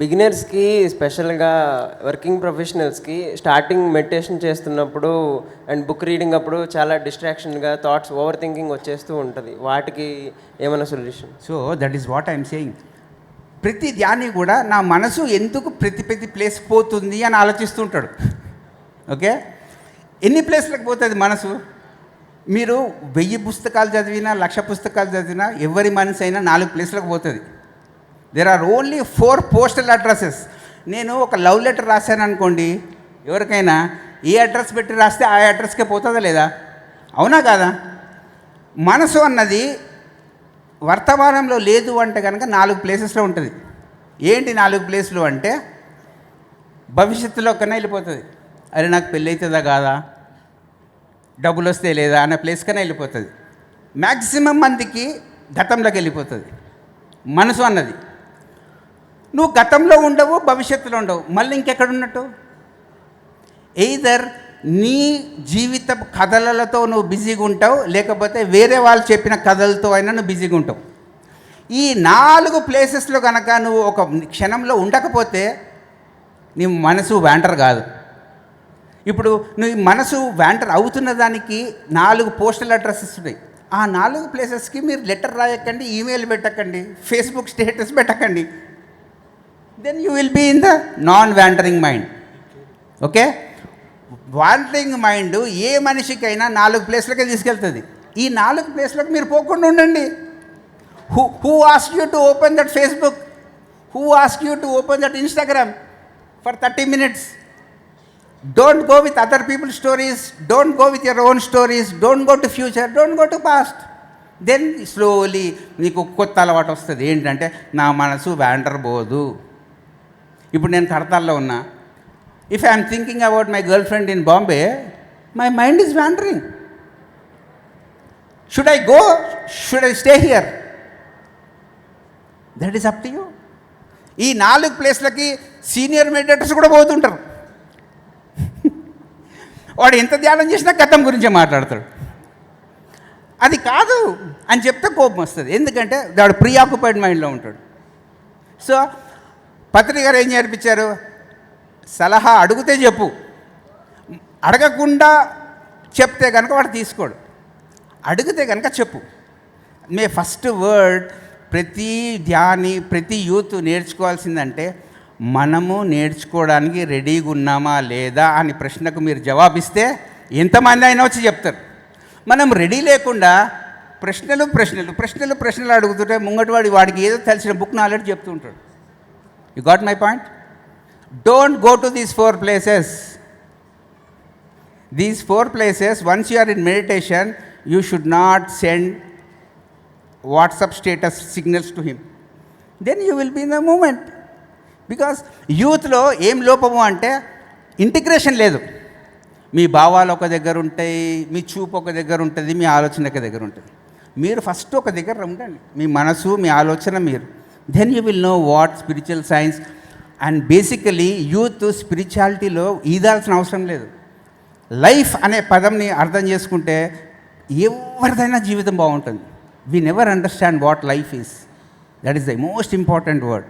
బిగినర్స్కి స్పెషల్గా వర్కింగ్ ప్రొఫెషనల్స్కి starting meditation చేస్తున్నప్పుడు అండ్ బుక్ రీడింగ్ అప్పుడు చాలా డిస్ట్రాక్షన్గా థాట్స్ ఓవర్ థింకింగ్ వచ్చేస్తూ ఉంటుంది. వాటికి ఏమైనా solution? So that is what I'm saying. ప్రతి ధ్యాని కూడా నా మనసు ఎందుకు ప్రతి ప్రతి ప్లేస్ పోతుంది అని ఆలోచిస్తుంటాడు ఓకే? ఎన్ని ప్లేస్లకు పోతుంది మనసు? మీరు వెయ్యి పుస్తకాలు చదివినా లక్ష పుస్తకాలు చదివినా ఎవరి మనసు అయినా నాలుగు ప్లేస్లకు పోతుంది. There are only four postal addresses నేను ఒక లవ్ లెటర్ రాశాను అనుకోండి ఎవరికైనా ఏ అడ్రస్ పెట్టి రాస్తే ఆ అడ్రస్కే పోతుందా లేదా? అవునా కాదా? మనసు అన్నది వర్తమానంలో లేదు అంటే కనుక నాలుగు ప్లేసెస్లో ఉంటుంది. ఏంటి నాలుగు ప్లేసులు అంటే భవిష్యత్తులో కన్నా వెళ్ళిపోతుంది. అరే నాకు పెళ్ళి అవుతుందా కాదా? డబ్బులు వస్తే లేదా అనే ప్లేస్ కన్నా వెళ్ళిపోతుంది. మ్యాక్సిమం మందికి గతంలోకి వెళ్ళిపోతుంది. మనసు అన్నది. నువ్వు గతంలో ఉండవు భవిష్యత్తులో ఉండవు. మళ్ళీ ఇంకెక్కడ ఉన్నట్టు? ఎయిదర్ నీ జీవిత కథలతో నువ్వు బిజీగా ఉంటావు లేకపోతే వేరే వాళ్ళు చెప్పిన కథలతో అయినా నువ్వు బిజీగా ఉంటావు. ఈ నాలుగు ప్లేసెస్లో కనుక నువ్వు ఒక క్షణంలో ఉండకపోతే నీ మనసు వ్యాంటర్ కాదు. ఇప్పుడు నువ్వు మనసు వ్యాంటర్ అవుతున్న దానికి నాలుగు పోస్టల్ అడ్రస్సెస్ ఉన్నాయి. ఆ నాలుగు ప్లేసెస్కి మీరు లెటర్ రాయకండి ఈమెయిల్ పెట్టకండి ఫేస్బుక్ స్టేటస్ పెట్టకండి. Then you will be in the non wandering mind okay wandering mind ఏ మనిషికైనా నాలుగు ప్లేస్లకే తీసుకెళ్తుంది. ఈ నాలుగు ప్లేస్లకు మీరు పోకుండా ఉండండి. Who who ask you to open that Facebook who ask you to open that Instagram for thirty minutes don't go with other people stories don't go with your own stories don't go to future don't go to past then slowly నీకు కొత్త అలవాటు వస్తుంది. ఏంటంటే నా మనసు wander పోదు ఇప్పుడు నేను కడతాల్లో ఉన్నా. If I'm thinking about my girl friend in Bombay my mind is wandering should I go should I stay here that is up to you ఈ నాలుగు ప్లేస్లకి సీనియర్ మెడిటేటర్స్ కూడా పోతుంటారు. వాడు ఎంత ధ్యానం చేసినా గతం గురించే మాట్లాడతాడు. అది కాదు అని చెప్తే కోపం వస్తుంది. ఎందుకంటే వాడు ప్రీ ఆక్యుపైడ్ మైండ్లో ఉంటాడు. సో పత్రి గారు ఏం నేర్పించారు? సలహా అడిగితే చెప్పు. అడగకుండా చెప్తే కనుక వాడు తీసుకోడు. అడిగితే కనుక చెప్పు. మే ఫస్ట్ వర్డ్ ప్రతి ధ్యాని ప్రతి యూత్ నేర్చుకోవాల్సిందంటే మనము నేర్చుకోవడానికి రెడీగా ఉన్నామా లేదా అని ప్రశ్నకు మీరు జవాబిస్తే ఎంతమంది అయినా వచ్చి చెప్తారు. మనం రెడీ లేకుండా ప్రశ్నలు ప్రశ్నలు ప్రశ్నలు ప్రశ్నలు అడుగుతుంటే ముంగటివాడి వాడికి ఏదో తెలిసిన బుక్ నాలెడ్జ్ చెప్తుంటాడు you you got my point don't go to these four places these four places once you are in meditation you should not send WhatsApp status signals to him then you will be in the moment because యూత్లో ఏం లోపము అంటే integration లేదు. మీ భావాలు ఒక దగ్గర ఉంటాయి మీ చూపు ఒక దగ్గర ఉంటుంది మీ ఆలోచన ఒక దగ్గర ఉంటుంది. మీరు ఫస్ట్ ఒక దగ్గర ఉండండి. మీ మనసు మీ ఆలోచన మీరు. Then you will know what spiritual science and basically youth స్పిరిచువాలిటీలో ఈదాల్సిన అవసరం లేదు. లైఫ్ అనే పదంని అర్థం చేసుకుంటే ఎవరిదైనా జీవితం బాగుంటుంది. We never understand what life is that is the most important word